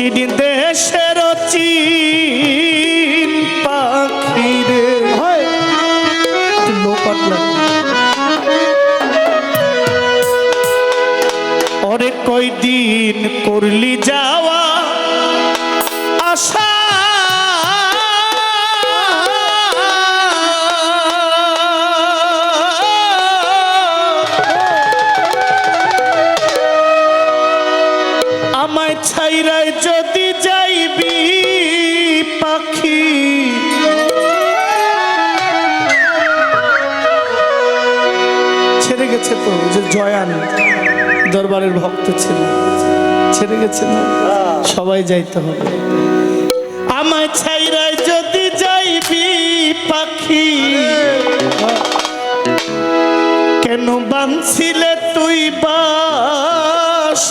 অচিন দেশের চিন পাখি রে। হয়। ওরে কয়দিন করলি যাওয়া? আশা পাখি। ছেড়ে গেছে তো যে জয়ান, দরবারের ভক্ত ছিল। ছেড়ে গেছে না? সবাই যাইতে হবে। আমায় ছাইরাই যদি যাইবি পাখি, কেন বানছিলে তুই বাসারে?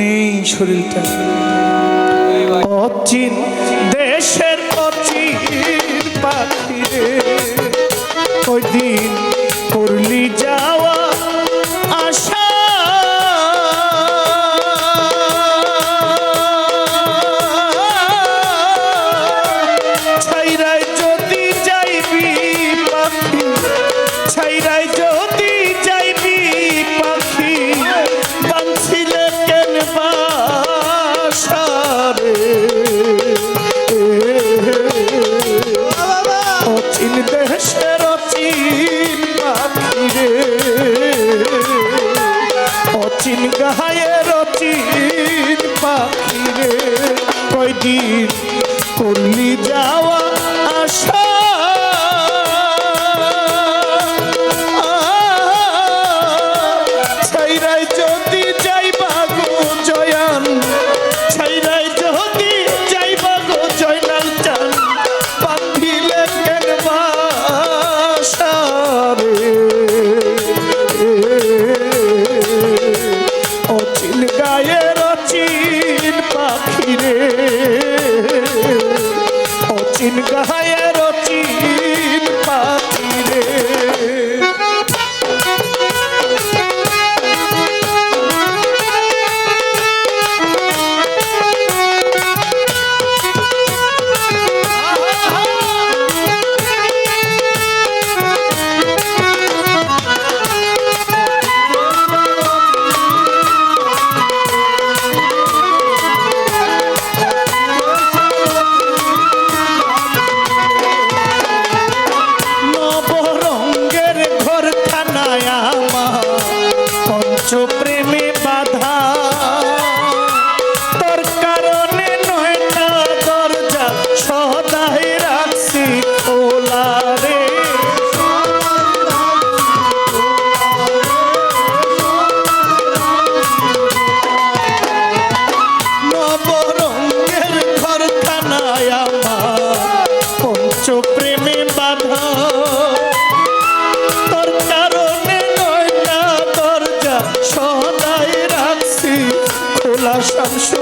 নেই শরীরটা। অচিন দেশের অচিন পাখি ওই দিন করলি যাওয়া অচিন পাখি Nós estamos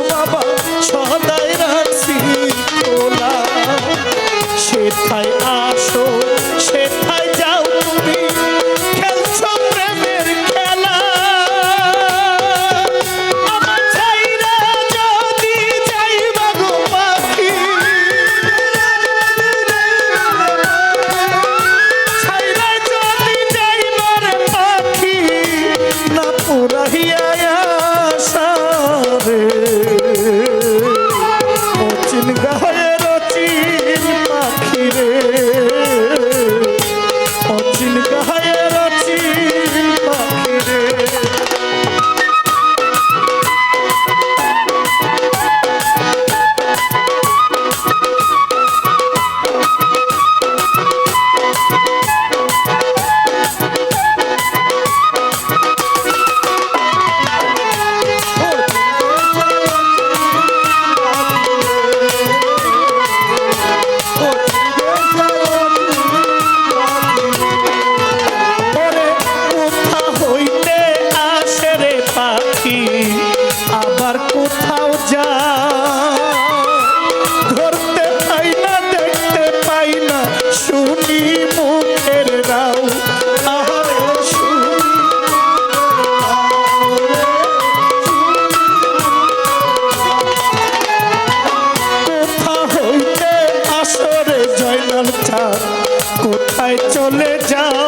কি আবার কোথাও যা ধরতে পাই না, দেখতে পাই না, শুনি মুখের রাও। কোথায় চলে যাও?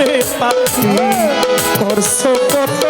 থাইকারে পাখি। করছ কত